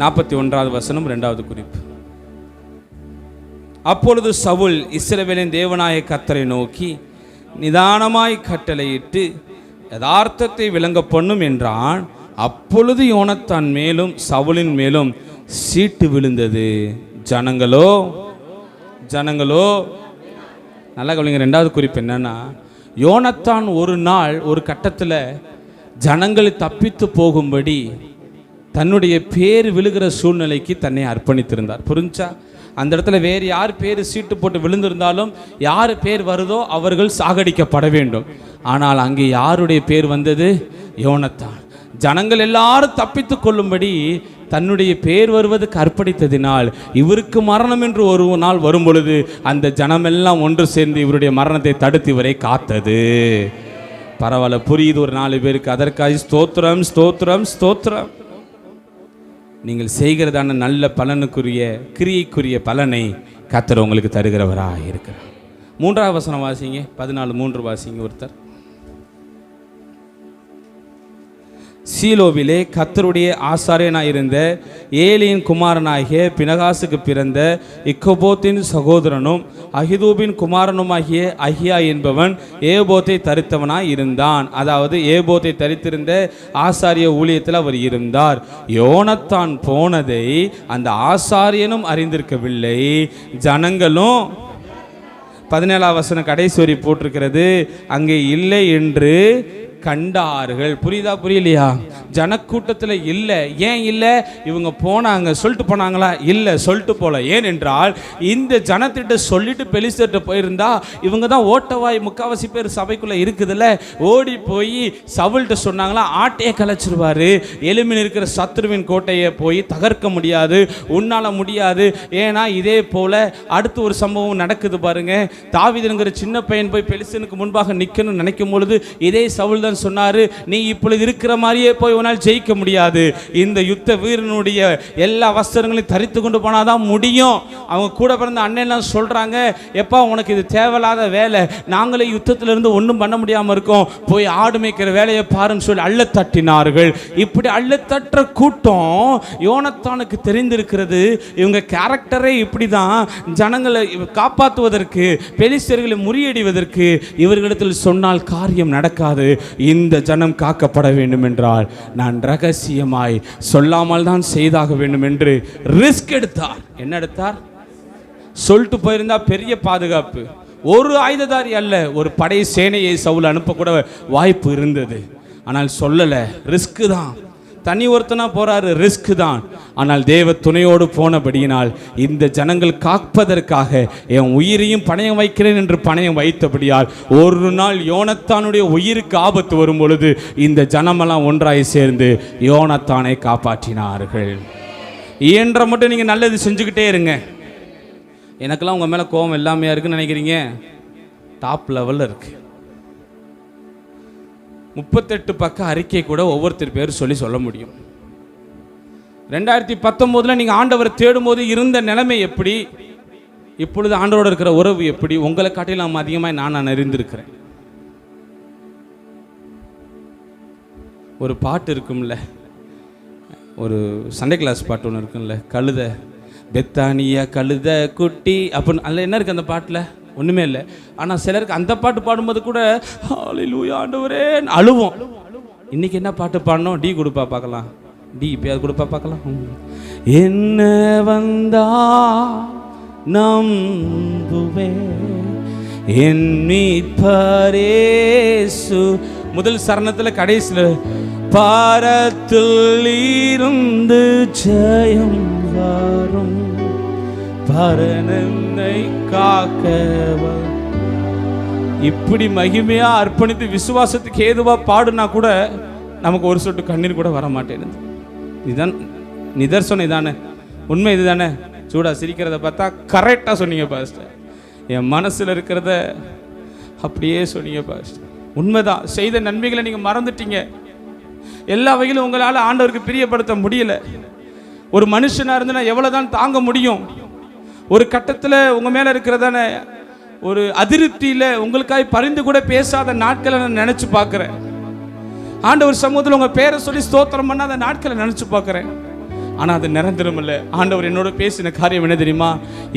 நாற்பத்தி ஒன்றாவது வசனம் ரெண்டாவது குறிப்பு. அப்பொழுது சவுல் இஸ்ரவேலின் தேவநாய கத்தரை நோக்கி நிதானமாய் கட்டளையிட்டு யதார்த்தத்தை விளங்க பண்ணும் என்றான். அப்பொழுது யோனத்தான் மேலும் சவுலின் மேலும் சீட்டு விழுந்தது. ஜனங்களோ ஜனங்களோ. நல்லா கவனிங்க ரெண்டாவது குறிப்பு என்னன்னா யோனத்தான் ஒரு நாள் ஒரு கட்டத்தில் ஜனங்கள் தப்பித்து போகும்படி தன்னுடைய பேர் விழுகிற சூழ்நிலைக்கு தன்னை அர்ப்பணித்திருந்தார். புரிஞ்சா? அந்த இடத்துல வேறு யார் பேர் சீட்டு போட்டு விழுந்திருந்தாலும் யார் பேர் வருதோ அவர்கள் சாகடிக்கப்பட வேண்டும். ஆனால் அங்கே யாருடைய பேர் வந்தது? யோனத்தான். ஜனங்கள் எல்லாரும் தப்பித்து கொள்ளும்படி தன்னுடைய பேர் வருவதற்கு அர்ப்பணித்ததினால் இவருக்கு மரணம் என்று ஒரு நாள் வரும் பொழுது அந்த ஜனமெல்லாம் ஒன்று சேர்ந்து இவருடைய மரணத்தை தடுத்து இவரை காத்தது. பரவாயில்ல புரியுது ஒரு நாலு பேருக்கு. அதற்காக ஸ்தோத்திரம் ஸ்தோத்திரம் ஸ்தோத்திரம். நீங்கள் செய்கிறதான நல்ல பலனுக்குரிய கிரியைக்குரிய பலனை கத்தர் உங்களுக்கு தருகிறவராக இருக்கிறார் மூன்றாவது வசனம் வாசிங்க. பதினாலு மூன்று வாசிங்க ஒருத்தர். சீலோவிலே கத்தருடைய ஆசாரியனாக இருந்த ஏலியின் குமாரனாகிய பினகாசுக்கு பிறந்த இக்கோபோத்தின் சகோதரனும் அகிதூபின் குமாரனுமாகிய அஹியா என்பவன் ஏபோத்தை தரித்தவனாய் இருந்தான். அதாவது ஏபோத்தை தரித்திருந்த ஆசாரிய ஊழியத்தில் அவர் இருந்தார். யோனத்தான் போனதை அந்த ஆசாரியனும் அறிந்திருக்கவில்லை. ஜனங்களும் பதினேழாம் வசனம் கடைசி வரி போட்டிருக்கிறது அங்கே இல்லை என்று கண்டார்கள். புரியுதா புரியலையா? ஜனக்கூட்டத்தில் இல்லை. ஏன் இல்லை? இவங்க போனாங்க சொல்லிட்டு போனாங்களா? இல்லை சொல்லிட்டு போல. ஏன் என்றால் இந்த ஜனத்திட்ட சொல்லிட்டு பெலிஸ்தர்கிட்ட போயிருந்தா இவங்க தான் ஓட்டவாய் முக்காவாசி பேர் சபைக்குள்ளே இருக்குதுல்ல. ஓடி போய் சவுல்கிட்ட சொன்னாங்களா ஆட்டையை கலைச்சிருவார். எலுமின் இருக்கிற சத்ருவின் கோட்டையை போய் தகர்க்க முடியாது உன்னால் முடியாது. ஏன்னா இதே போல் அடுத்து ஒரு சம்பவம் நடக்குது பாருங்க. தாவிதனுங்கிற சின்ன பையன் போய் பெலிஸ்தனுக்கு முன்பாக நிற்கணும்னு நினைக்கும் பொழுது இதே சவுல் தான் சொன்னாரு நீ இப்பொழுது இருக்கிற மாதிரியே போய் உன்னால் ஜெயிக்க முடியாது. இந்த யுத்த வீரனுடைய எல்லா வஸ்திரங்களையும் தரித்து கொண்டு போனாதான் முடியும். அவங்க கூட பிறந்த அண்ணன்லாம் சொல்றாங்க எப்பா உனக்கு இது தேவையில்லாத வேலை. நாங்களே யுத்தத்துல இருந்து ஒன்றும் பண்ண முடியாம இருக்கோம். போய் ஆடு மேய்க்கிற வேலையை பாருன்னு சொல்லி அள்ள தட்டினார்கள் இப்படி அள்ள தட்டுற கூட்டம் யோனத்தானுக்கு தெரிந்திருக்கிறது. இவங்க கேரக்டரே இப்படி தான் ஜனங்களை காப்பாற்றுவதற்கு பெலிசியர்களை முறியடிவதற்கு இவர்களிடத்தில் சொன்னால் காரியம் நடக்காது. இந்த ஜனம் காக்கப்பட வேண்டும் என்றால் நான் ரகசியமாய் சொல்லாமல் தான் செய்தாக வேண்டும் என்று ரிஸ்க் எடுத்தார். என்ன எடுத்தார்? சொல்லிட்டு போயிருந்தா பெரிய பாதுகாப்பு. ஒரு ஆயுததாரி அல்ல ஒரு படை சேனையை சவுல் அனுப்பக்கூட வாய்ப்பு இருந்தது. ஆனால் சொல்லலை ரிஸ்க்கு தான். தனி ஒருத்தனா போறாரு ரிஸ்க் தான். ஆனால் தேவ துணையோடு போனபடியினால் இந்த ஜனங்கள் காப்பதற்காக என் உயிரையும் பணயம் வைக்கிறேன் என்று பணயம் வைத்தபடியால் ஒரு நாள் யோனத்தானுடைய உயிருக்கு ஆபத்து வரும் பொழுது இந்த ஜனமெல்லாம் ஒன்றாய் சேர்ந்து யோனத்தானை காப்பாற்றினார்கள். இயன்ற மட்டும் நீங்கள் நல்லது செஞ்சுக்கிட்டே இருங்க. எனக்கெல்லாம் உங்கள் மேலே கோபம் எல்லாமே இருக்குன்னு நினைக்கிறீங்க? டாப் லெவலில் இருக்குது முப்பத்தெட்டு பக்க அறிக்கை கூட ஒவ்வொருத்தர் பேர் சொல்லி சொல்ல முடியும். ரெண்டாயிரத்தி பத்தொம்போதில் நீங்கள் ஆண்டவரை தேடும்போது இருந்த நிலைமை எப்படி? இப்பொழுது ஆண்டவரோட இருக்கிற உறவு எப்படி? உங்களை காட்டிலும் அதிகமாக நான் நான் அறிந்திருக்கிறேன். ஒரு பாட்டு இருக்கும்ல. ஒரு சண்டே கிளாஸ் பாட்டு ஒன்று இருக்கும்ல. கழுத பெத்தானியா கழுத குட்டி அப்படின்னு அதில் என்ன இருக்குது அந்த பாட்டில்? ஒன்றுமே இல்லை. ஆனால் சிலருக்கு அந்த பாட்டு பாடும்போது கூட ஹalleluya ஆண்டவரே! அழுவோம். இன்னைக்கு என்ன பாட்டு பாடணும்? டி கொடுப்பா பார்க்கலாம். டி இப்போ கொடுப்பா பார்க்கலாம். என்ன வந்தா நம்புவே என் மீட்பரேசு முதல் சரணத்தில் கடைசியில் பாரத்தில் இருந்து ஜெயம் வரும். பரனனை காக்கவ. இப்படி மகிமையா அர்ப்பணித்து விசுவாசத்துக்கு ஏதுவா பாடுனா கூட நமக்கு ஒரு சொட்டு கண்ணீர் கூட வர மாட்டேங்குது இதுதான் நிதர்சனம் இதானே. உண்மை இதுதானே. சூடா சிரிக்கிறத பார்த்தா கரெக்டாக சொன்னீங்க பாஸ்டர் என் மனசில் இருக்கிறத அப்படியே சொன்னீங்க பாஸ்டர் உண்மைதான். செய்த நன்மைகளை நீங்கள் மறந்துட்டீங்க. எல்லா வகையிலும் உங்களால் ஆண்டவருக்கு பிரியப்படுத்த முடியல. ஒரு மனுஷனாக இருந்துன்னா எவ்வளோ தான் தாங்க முடியும். ஒரு கட்டத்தில் உங்கள் மேலே இருக்கிறதான ஒரு அதிருப்தியில் உங்களுக்காய் பரிந்து கூட பேசாத நாட்களை நான் நினச்சி பார்க்குறேன். ஆண்டவர் சமூகத்தில் உங்கள் பேரை சொல்லி ஸ்தோத்திரம் பண்ணாத நாட்களை நினச்சி பார்க்குறேன். ஆனால் அது நிரந்தரம் இல்லை. ஆண்டவர் என்னோட பேசின காரியம் என்ன தெரியுமா?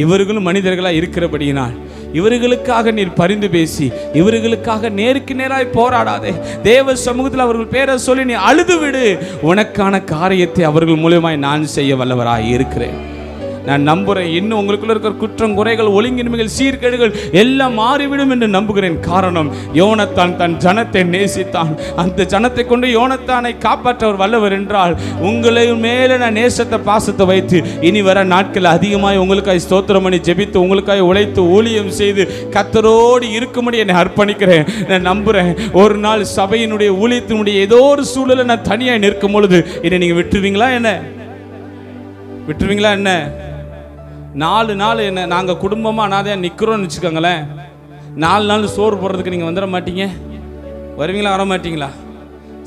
இவர்களும் மனிதர்களாக இருக்கிறபடியினால் இவர்களுக்காக நீர் பரிந்து பேசி இவர்களுக்காக நேருக்கு நேராய் போராடாதே. தேவ சமூகத்தில் அவர்கள் பேரை சொல்லி நீ அழுது விடு உனக்கான காரியத்தை அவர்கள் மூலியமாய் நான் செய்ய வல்லவராய் இருக்கிறேன். நான் நம்புகிறேன் இன்னும் உங்களுக்குள்ள இருக்கிற குற்றம் குறைகள் ஒழுங்கின்மைகள் சீர்கேடுகள் எல்லாம் மாறிவிடும் என்று நம்புகிறேன். காரணம் யோனத்தான் தன் ஜனத்தை நேசித்தான். அந்த ஜனத்தை கொண்டு யோனத்தானை காப்பாற்றவர் வல்லவர் என்றால் உங்களை மேலே நான் நேசத்தை பாசத்தை வைத்து இனி வர நாட்கள் அதிகமாய் உங்களுக்காய் ஸ்தோத்திரம் பண்ணி ஜெபித்து உங்களுக்காய் உழைத்து ஊழியம் செய்து கத்தரோடு இருக்கும்படி என்னை அர்ப்பணிக்கிறேன். நான் நம்புகிறேன் ஒரு நாள் சபையினுடைய ஊழியத்தினுடைய ஏதோ ஒரு சூழலை நான் தனியாக நிற்கும் பொழுது என்னை நீங்கள் விட்டுருவீங்களா என்ன? விட்டுருவீங்களா என்ன? நாலு நாள் என்ன நாங்கள் குடும்பமாக அனாதையாக நிற்கிறோம்னு வச்சுக்கோங்களேன். நாலு நாள் சோறு போடுறதுக்கு நீங்கள் வந்துட மாட்டீங்க. வருவீங்களா வர மாட்டீங்களா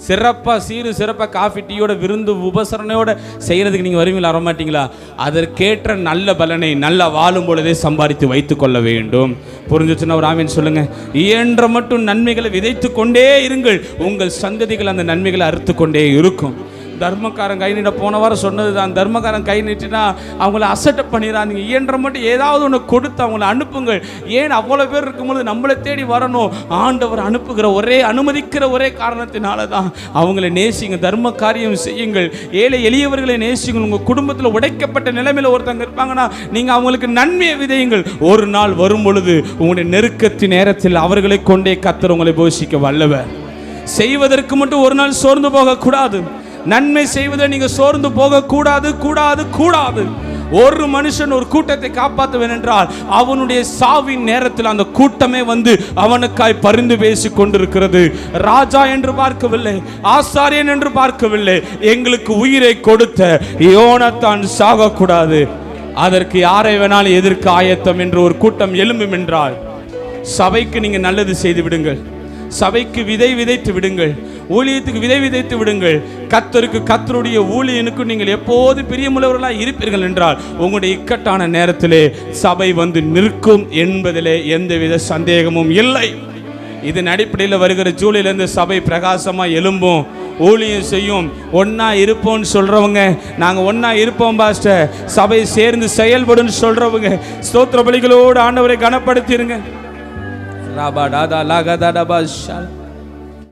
சிறப்பாக சீரு சிறப்பாக காஃபி டீயோட விருந்து உபசரணையோட செய்கிறதுக்கு நீங்கள் வருவீங்களா வர மாட்டீங்களா அதற்கேற்ற நல்ல பலனை நல்ல வாழும் பொழுதே சம்பாதித்து வைத்து கொள்ள வேண்டும். புரிஞ்சுச்சுன்னா ஒரு ஆமீன் சொல்லுங்கள் இயன்ற மட்டும் நன்மைகளை விதைத்து கொண்டே இருங்கள். உங்கள் சந்ததிகள் அந்த நன்மைகளை அறுத்து கொண்டே இருக்கும். தர்மக்காரன் கை நீட்ட போன வாரம் சொன்னது தான் தர்மக்காரன் கை நீட்டினா அவங்கள அசட்டப் பண்ணிடாதீங்க இயன்ற மட்டும் ஏதாவது ஒன்று கொடுத்து அவங்கள அனுப்புங்கள். ஏன் அவ்வளோ பேர் இருக்கும்போது நம்மளை தேடி வரணும்? ஆண்டவர் அனுப்புகிற ஒரே அனுமதிக்கிற ஒரே காரணத்தினால தான் அவங்கள நேசிங்க தர்ம காரியம் செய்யுங்கள். ஏழை எளியவர்களை நேசிங்கள் உங்கள் குடும்பத்தில் உடைக்கப்பட்ட நிலைமையில் ஒருத்தங்க இருப்பாங்கன்னா நீங்கள் அவங்களுக்கு நன்மையை விதையுங்கள். ஒரு நாள் வரும் பொழுது உங்களுடைய நெருக்கத்தின் நேரத்தில் அவர்களை கொண்டே கத்தர் உங்களை போஷிக்க வல்லவர். செய்வதற்கு மட்டும் ஒரு நாள் சோர்ந்து போகக்கூடாது. நன்மை செய்வதை நீங்க சோர்ந்து போக கூடாது கூடாது. கூடாது ஒரு மனுஷன் ஒரு கூட்டத்தை காப்பாற்றுவேன் என்றால் அவனுடைய சாவின் நேரத்தில் அந்த கூட்டமே வந்து அவனுக்காய் பரிந்து பேசி கொண்டிருக்கிறது. ராஜா என்று பார்க்கவில்லை ஆசாரியன் என்று பார்க்கவில்லை. எங்களுக்கு உயிரை கொடுத்த யோனத்தான் சாகக்கூடாது. அதற்கு யாரை வேணாலும் எதிர்க்க ஆயத்தம் என்று ஒரு கூட்டம் எழும்பும் என்றால் சபைக்கு நீங்கள் நல்லது செய்து விடுங்கள். சபைக்கு விதை விதைத்து விடுங்கள். ஊழியத்துக்கு விதை விதைத்து விடுங்கள். கத்தருக்கு கத்தருடைய ஊழியனுக்கு நீங்கள் எப்போது பிரியமுள்ளவர்களாக இருப்பீர்கள் என்றால் உங்களுடைய இக்கட்டான நேரத்திலே சபை வந்து நிற்கும் என்பதிலே எந்தவித சந்தேகமும் இல்லை. இதன் அடிப்படையில் வருகிற ஜூலையிலேருந்து சபை பிரகாசமாக எழும்பும். ஊழியம் செய்யும். ஒன்றா இருப்போம்னு சொல்கிறவங்க நாங்கள் ஒன்றா இருப்போம் பாஸ்டர். சபை சேர்ந்து செயல்படும் சொல்கிறவங்க ஸ்தோத்திர பலிகளோடு ஆண்டவரை கனப்படுத்திடுங்க Rabadada lagadada bashal.